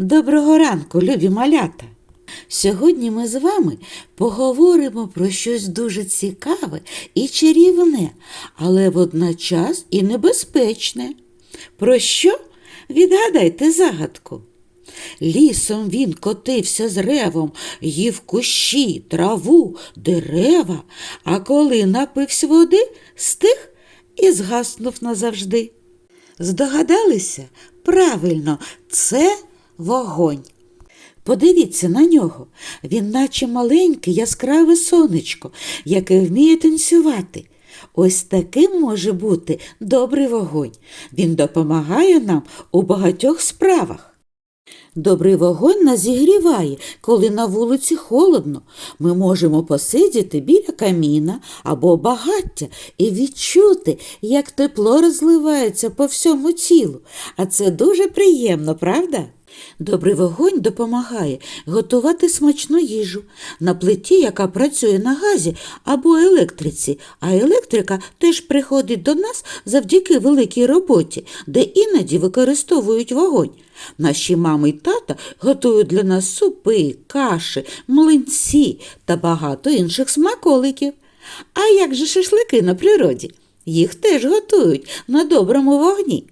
Доброго ранку, любі малята! Сьогодні ми з вами поговоримо про щось дуже цікаве і чарівне, але водночас і небезпечне. Про що? Відгадайте загадку. Лісом він котився з ревом, їв кущі, траву, дерева, а коли напився води, стих і згаснув назавжди. Здогадалися? Правильно, це вогонь. Подивіться на нього. Він наче маленьке яскраве сонечко, яке вміє танцювати. Ось таким може бути добрий вогонь. Він допомагає нам у багатьох справах. Добрий вогонь нас зігріває, коли на вулиці холодно. Ми можемо посидіти біля каміна або багаття і відчути, як тепло розливається по всьому тілу. А це дуже приємно, правда? Добрий вогонь допомагає готувати смачну їжу на плиті, яка працює на газі або електриці, а електрика теж приходить до нас завдяки великій роботі, де іноді використовують вогонь. Наші мами й тата готують для нас супи, каші, млинці та багато інших смаколиків. А як же шашлики на природі? Їх теж готують на доброму вогні.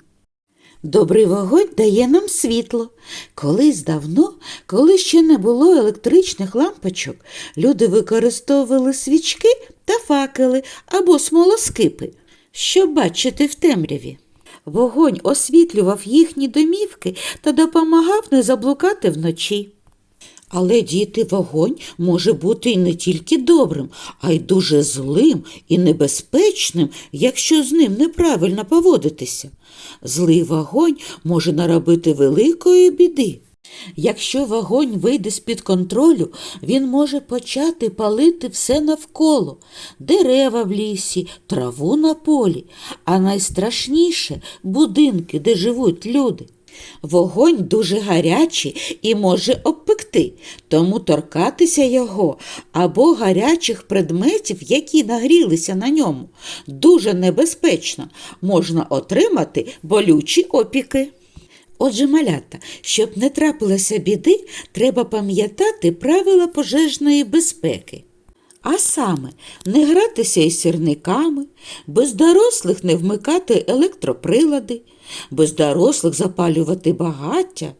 Добрий вогонь дає нам світло. Колись давно, коли ще не було електричних лампочок, люди використовували свічки та факели або смолоскипи, щоб бачити в темряві. Вогонь освітлював їхні домівки та допомагав не заблукати вночі. Але діти вогонь може бути і не тільки добрим, а й дуже злим і небезпечним, якщо з ним неправильно поводитися. Злий вогонь може наробити великої біди. Якщо вогонь вийде з-під контролю, він може почати палити все навколо дерева в лісі, траву на полі, а найстрашніше будинки, де живуть люди. Вогонь дуже гарячий і може обпекти, тому торкатися його або гарячих предметів, які нагрілися на ньому, дуже небезпечно, можна отримати болючі опіки. Отже, малята, щоб не трапилося біди, треба пам'ятати правила пожежної безпеки. А саме не гратися із сірниками, без дорослих не вмикати електроприлади, без дорослих запалювати багаття,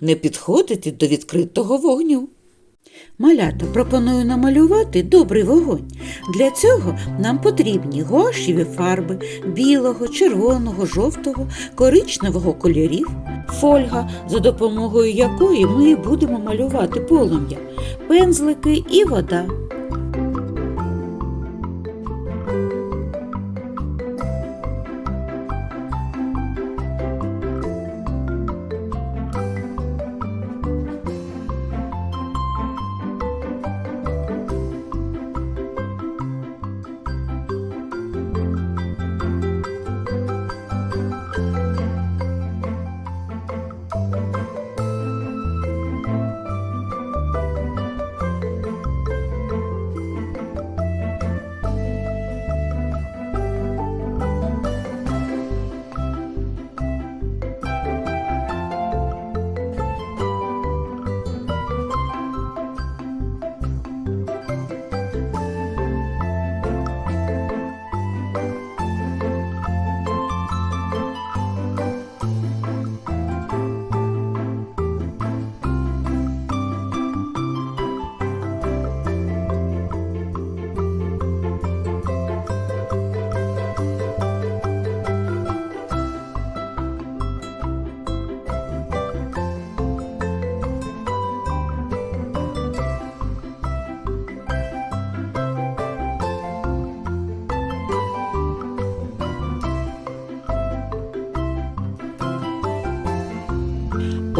не підходити до відкритого вогню. Малята пропоную намалювати добрий вогонь. Для цього нам потрібні гуашеві фарби білого, червоного, жовтого, коричневого кольорів, фольга, за допомогою якої ми будемо малювати полум'я, пензлики і вода.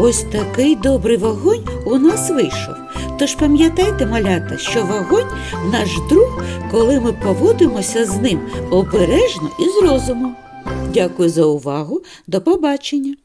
Ось такий добрий вогонь у нас вийшов. Тож пам'ятайте, малята, що вогонь наш друг, коли ми поводимося з ним обережно і з розумом. Дякую за увагу. До побачення!